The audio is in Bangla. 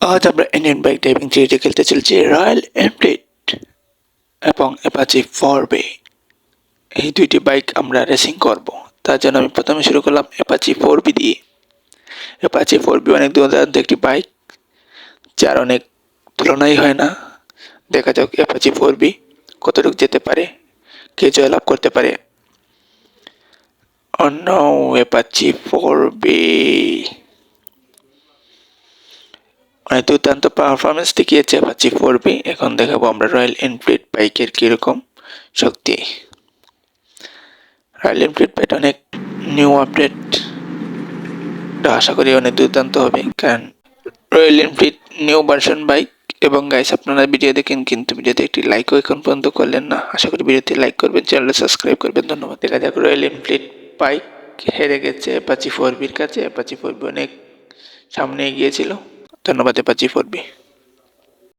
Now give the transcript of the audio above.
আজ আমরা ইন্ডিয়ান বাইক ড্রাইভিং সিরিজে খেলতে চলছি রয়্যাল এনফিল্ড এবং অ্যাপাচি ফোর বে এই দুইটি বাইক আমরা রেসিং করব। তার জন্য আমি প্রথমে শুরু করলাম অ্যাপাচি ফোর বি দিয়ে। অ্যাপাচি ফোর বি অনেক দুর্দান্ত একটি বাইক যার অনেক তুলনাই হয় না। দেখা যাক অ্যাপাচি ফোর বি কতটুকু যেতে পারে, কে জয়লাভ করতে পারে। অন্য অ্যাপাচি ফোর বি অনেক দুর্দান্ত পারফরমেন্স অ্যাপাচি ফোর বি এখন দেখাবো আমরা রয়্যাল এনফিল্ড বাইকের কীরকম শক্তি। রয়্যাল এনফিল্ড বাইক অনেক নিউ আপডেট আশা করি অনেক দুর্দান্ত হবে। কারণ Royal Enfield new version bike এবং গাইস আপনারা ভিডিও দেখেন, কিন্তু ভিডিওতে একটি লাইকও এখন পর্যন্ত করলেন না। আশা করি ভিডিওতে লাইক করবেন চ্যানেলটা সাবস্ক্রাইব করবেন। ধন্যবাদ। দেখা যাক রয়্যাল এনফিল্ড বাইক হেরে গেছে অ্যাপাচি ফোর বির কাছে। অ্যাপাচি ফোর বি অনেক সামনে এগিয়েছিল। ধন্যবাদ অ্যাপাচি ফোর বি